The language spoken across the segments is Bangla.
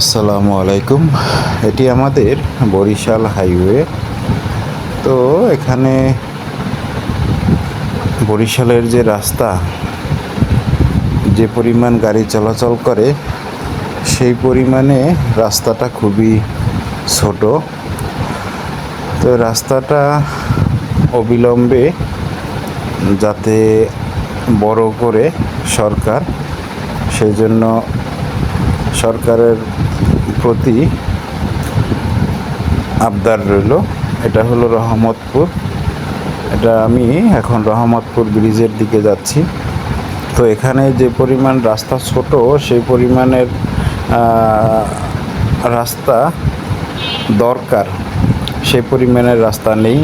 আসসালামু আলাইকুম। এটি আমাদের বরিশাল হাইওয়ে। তো এখানে বরিশালের যে রাস্তা, যে পরিমাণ গাড়ি চলাচল করে, সেই পরিমাণে রাস্তাটা খুবই ছোট। তো রাস্তাটা অবিলম্বে যাতে বড় করে সরকার সেই জন্য সরকারের প্রতি আবদার রইল। এটা হলো রহমতপুর। এটা আমি এখন রহমতপুর ব্রিজের দিকে যাচ্ছি। তো এখানে যে পরিমাণ রাস্তা ছোট, সেই পরিমাণের রাস্তা দরকার। সেই পরিমাণের রাস্তা নেই।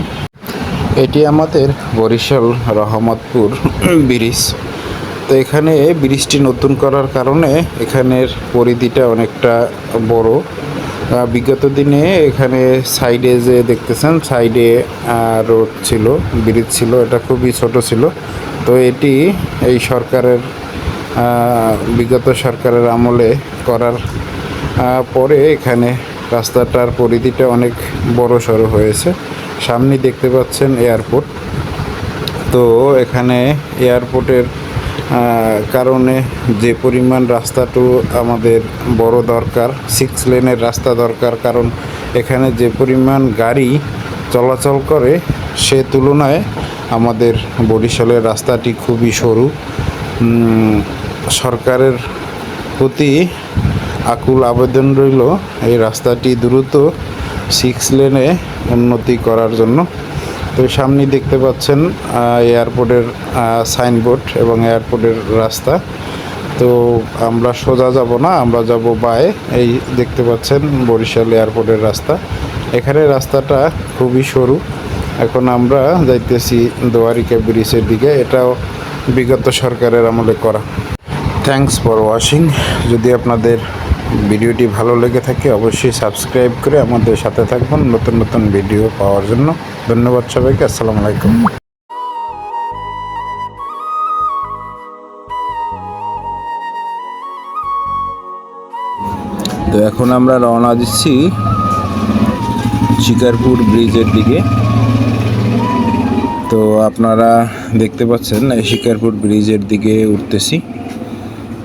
এটি আমাদের বরিশাল রহমতপুর ব্রিজ। তো এখানে ব্রিজটি নতুন করার কারণে এখানের পরিধিটা অনেকটা বড়। বিগত দিনে এখানে সাইডে যে দেখতেছেন সাইডে রোড ছিল ব্রিজ ছিল, এটা খুবই ছোট ছিল। তো এটি এই সরকারের বিগত সরকারের আমলে করার পরে এখানে রাস্তাটার পরিধিটা অনেক বড় সড়ো হয়েছে। সামনে দেখতে পাচ্ছেন এয়ারপোর্ট তো এখানে এয়ারপোর্টের কারণে যে পরিমাণ রাস্তাটু আমাদের বড় দরকার সিক্স লেনের রাস্তা দরকার, কারণ এখানে যে পরিমাণ গাড়ি চলাচল করে, সে তুলনায় আমাদের বরিশালের রাস্তাটি খুবই সরু। সরকারের প্রতি আকুল আবেদন রইল এই রাস্তাটি দ্রুত সিক্স লেনে উন্নতি করার জন্য। তো সামনে দেখতে পাচ্ছেন এয়ারপোর্টের সাইনবোর্ড এবং এয়ারপোর্টের রাস্তা। তো আমরা সোজা যাব না, আমরা যাব বায়ে। এই দেখতে পাচ্ছেন বরিশাল এয়ারপোর্টের রাস্তা। এখানে রাস্তাটা খুবই সরু। এখন আমরা যাইতেছি দোয়ারিকা ব্রিজের দিকে। এটাও বিগত সরকারের আমলে করা। থ্যাংকস ফর ওয়াশিং যদি আপনাদের ভিডিওটি ভালো লেগে থাকে অবশ্যই সাবস্ক্রাইব করে আমাদের সাথে থাকবেন নতুন নতুন ভিডিও পাওয়ার জন্য। ধন্যবাদ সবাইকে, আসসালামু আলাইকুম। তো এখন আমরা রওনা দিচ্ছি শিকারপুর ব্রিজের দিকে। তো আপনারা দেখতে পাচ্ছেন, এই শিকারপুর ব্রিজের দিকে উঠতেছি।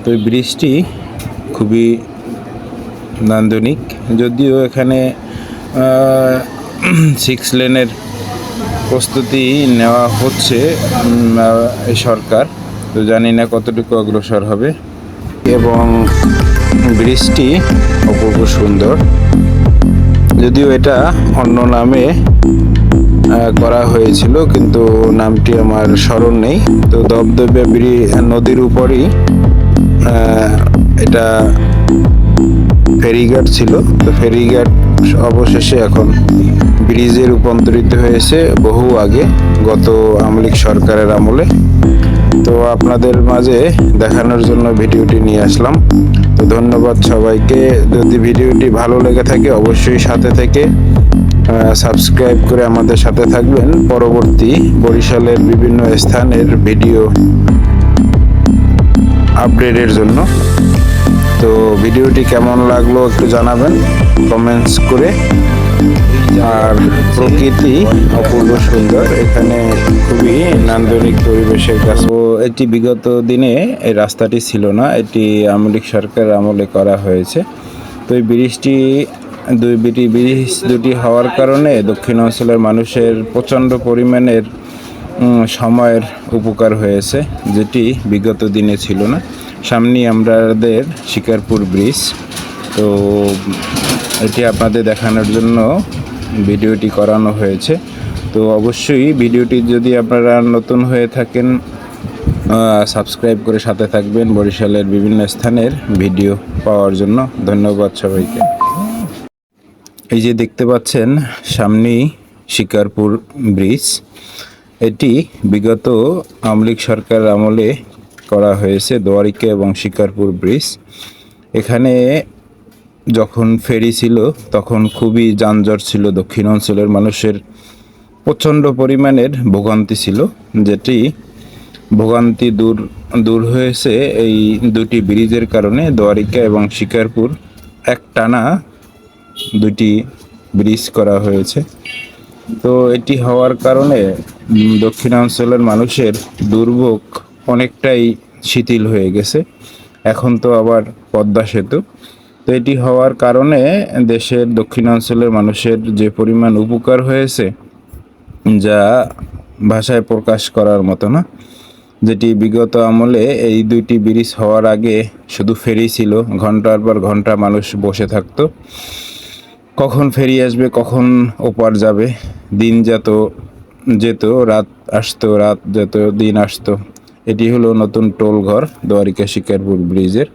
তো এই ব্রিজটি খুবই নান্দনিক। যদিও এখানে সিক্স লেনের প্রস্তুতি নেওয়া হচ্ছে সরকার। তো জানি না কতটুকু অগ্রসর হবে। এবং ব্রিজটি অপূর্ব সুন্দর। যদিও এটা অন্য নামে করা হয়েছিল, কিন্তু নামটি আমার স্মরণ নেই। তো দবদবে নদীর উপরই এটা ফেরিঘাট ছিল। তো ফেরিঘাট অবশেষে এখন ব্রিজে রূপান্তরিত হয়েছে বহু আগে গত আমলিক সরকারের আমলে। তো আপনাদের মাঝে দেখানোর জন্য ভিডিওটি নিয়ে আসলাম। তো ধন্যবাদ সবাইকে। যদি ভিডিওটি ভালো লেগে থাকে অবশ্যই সাথে থেকে সাবস্ক্রাইব করে আমাদের সাথে থাকবেন। পরবর্তী বরিশালের বিভিন্ন স্থানের ভিডিও আপডেটের জন্য। তো ভিডিওটি কেমন লাগল একটু জানাবেন কমেন্টস করে। আর প্রকৃতি অপূর্ব সুন্দর, এখানে খুবই নান্দনিক পরিবেশের কাছে তো এটি বিগত দিনে এই রাস্তাটি ছিল না, এটি আমলিক সরকার আমলে করা হয়েছে। তো এই ব্রিজটি, দুই বিটি ব্রিজ দুটি হওয়ার কারণে দক্ষিণ অঞ্চলের মানুষের প্রচণ্ড পরিমাণের সময়ের উপকার হয়েছে, যেটি বিগত দিনে ছিল না। সামনে আমাদের শিকারপুর ব্রিজ। তো, এটি আপনাদের দেখানোর জন্য ভিডিওটি করানো হয়েছে। তো, অবশ্যই ভিডিওটি যদি আপনারা নতুন হয়ে থাকেন সাবস্ক্রাইব করে সাথে থাকবেন বরিশালের বিভিন্ন স্থানের ভিডিও পাওয়ার জন্য। ধন্যবাদ সবাইকে। এই যে দেখতে পাচ্ছেন, সামনেই শিকারপুর ব্রিজ। এটি বিগত আমলিক সরকার আমলে করা হয়েছে দোয়ারিকা এবং শিকারপুর ব্রিজ। এখানে যখন ফেরি ছিল, তখন খুবই যানজট ছিল, দক্ষিণ অঞ্চলের মানুষের প্রচণ্ড পরিমাণের ভোগান্তি ছিল, যেটি ভোগান্তি দূর দূর হয়েছে এই দুটি ব্রিজের কারণে। দোয়ারিকা এবং শিকারপুর এক টানা দুটি ব্রিজ করা হয়েছে। তো এটি হওয়ার কারণে দক্ষিণাঞ্চলের মানুষের দুর্ভোগ অনেকটাই শিথিল হয়ে গেছে। এখন তো আবার পদ্মা সেতু। তো এটি হওয়ার কারণে দেশের দক্ষিণাঞ্চলের মানুষের যে পরিমাণ উপকার হয়েছে, যা ভাষায় প্রকাশ করার মতো না, যেটি বিগত আমলে এই দুইটি ব্রিজ হওয়ার আগে শুধু ফেরি ছিল, ঘণ্টার পর ঘণ্টা মানুষ বসে থাকতো। কখন ফেরি আসবে, কখন ওপার যাবে দিন যত যেত, রাত আসতো, রাত যেত, দিন আসতো। এটি হলো নতুন টোল ঘর দ্বারিকা শিকারপুর ব্রিজের।